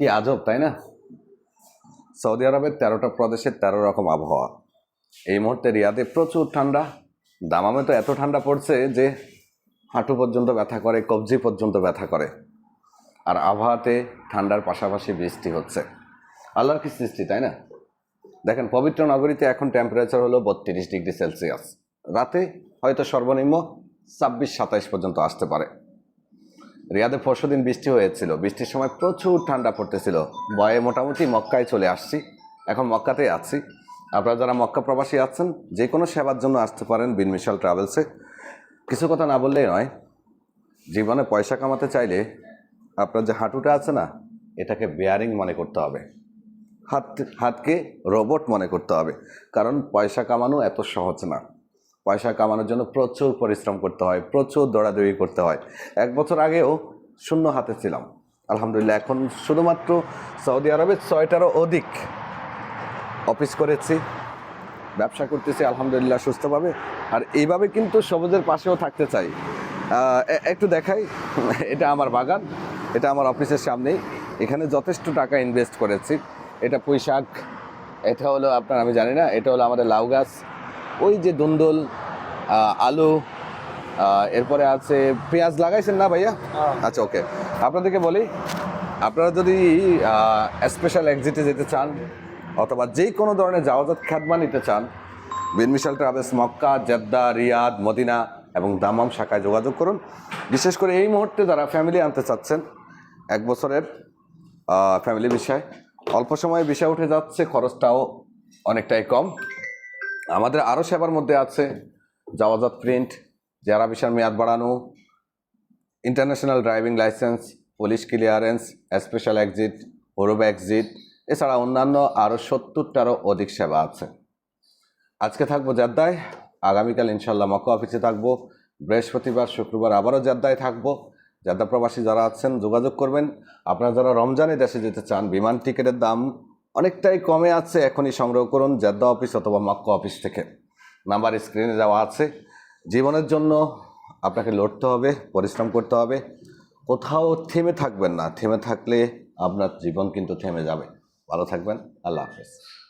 কি আজব, তাই না? সৌদি আরবের তেরোটা প্রদেশের তেরো রকম আবহাওয়া। এই মুহূর্তে রিয়াদে প্রচুর ঠান্ডা। দামামে তো এত ঠান্ডা পড়ছে যে হাঁটু পর্যন্ত ব্যথা করে, কবজি পর্যন্ত ব্যথা করে। আর আবহাওয়াতে ঠান্ডার পাশাপাশি বৃষ্টি হচ্ছে। আল্লাহর কি সৃষ্টি, তাই না? দেখেন, পবিত্র নগরীতে এখন টেম্পারেচার হলো বত্রিশ ডিগ্রি সেলসিয়াস। রাতে হয়তো সর্বনিম্ন ছাব্বিশ সাতাইশ পর্যন্ত আসতে পারে। রিয়াদে পরশু দিন বৃষ্টি হয়েছিল। বৃষ্টির সময় প্রচুর ঠান্ডা পড়তেছিল। বয়ে মোটামুটি মক্কায় চলে আসছি। এখন মক্কাতেই আছি। আপনারা যারা মক্কা প্রবাসী আছেন যে কোনো সেবার জন্য আসতে পারেন বিন মিশাল ট্রাভেলসে কিছু কথা না বললেই নয়, জীবনে পয়সা কামাতে চাইলে আপনার যে হাঁটুটা আছে না, এটাকে বেয়ারিং মনে করতে হবে। হাত, হাতকে রোবট মনে করতে হবে। কারণ পয়সা কামানো এত সহজ না। পয়সা কামানোর জন্য প্রচুর পরিশ্রম করতে হয়, প্রচুর দৌড়াদৌড়ি করতে হয়। এক বছর আগেও শূন্য হাতে ছিলাম। আলহামদুলিল্লাহ, এখন শুধুমাত্র সৌদি আরবে ছয়টারও অধিক অফিস করেছি, ব্যবসা করতেছি, আলহামদুলিল্লাহ সুস্থভাবে। আর এইভাবে কিন্তু সবুজের পাশেও থাকতে চাই। একটু দেখাই, এটা আমার বাগান, এটা আমার অফিসের সামনেই। এখানে যথেষ্ট টাকা ইনভেস্ট করেছি। এটা পুঁই শাক এটা হলো আপনার, আমি জানি না, এটা হলো আমাদের লাউ গাছ। ওই যে দুন্দুল আলু এরপরে আছে পেঁয়াজ লাগাইছেন না ভাইয়া? আচ্ছা ওকে আপনাদেরকে বলি আপনারা যদি স্পেশাল এক্সিটে যেতে চান অথবা যে কোনো ধরনের যাওয়াজাত খ্যাতমা নিতে চান বিনমিশাল travels Mecca Jeddah Riyadh Medina এবং দামাম শাখায় যোগাযোগ করুন। বিশেষ করে এই মুহূর্তে যারা ফ্যামিলি আনতে চাচ্ছেন এক বছরের ফ্যামিলি বিষয় অল্প সময়ে বিষয় উঠে যাচ্ছে খরচটাও অনেকটাই কম। আমাদের আরও সেবার মধ্যে আছে যাওয়াজাত প্রিন্ট জেরা বিশাল মেয়াদ বাড়ানো, international driving licence, police clearance, special exit, হরুব exit, এছাড়া অন্যান্য আরও সত্তরটারও অধিক সেবা আছে। আজকে থাকব জেদ্দায়, আগামীকাল ইনশাল্লাহ মক্কা অফিসে থাকব, বৃহস্পতিবার, শুক্রবার আবারও জেদ্দায় থাকব। জেদ্দা প্রবাসী যারা আছেন, যোগাযোগ করবেন। আপনারা যারা রমজানে দেশে যেতে চান, বিমান টিকিটের দাম অনেকটাই কমে আছে, এখনই সংগ্রহ করুন জেদ্দা অফিস অথবা মক্কা অফিস থেকে। নাম্বার স্ক্রিনে যাওয়া আছে। জীবনের জন্য আপনাকে লড়তে হবে, পরিশ্রম করতে হবে। কোথাও থেমে থাকবেন না, থেমে থাকলে আপনার জীবন কিন্তু থেমে যাবে। ভালো থাকবেন, আল্লাহ হাফেজ।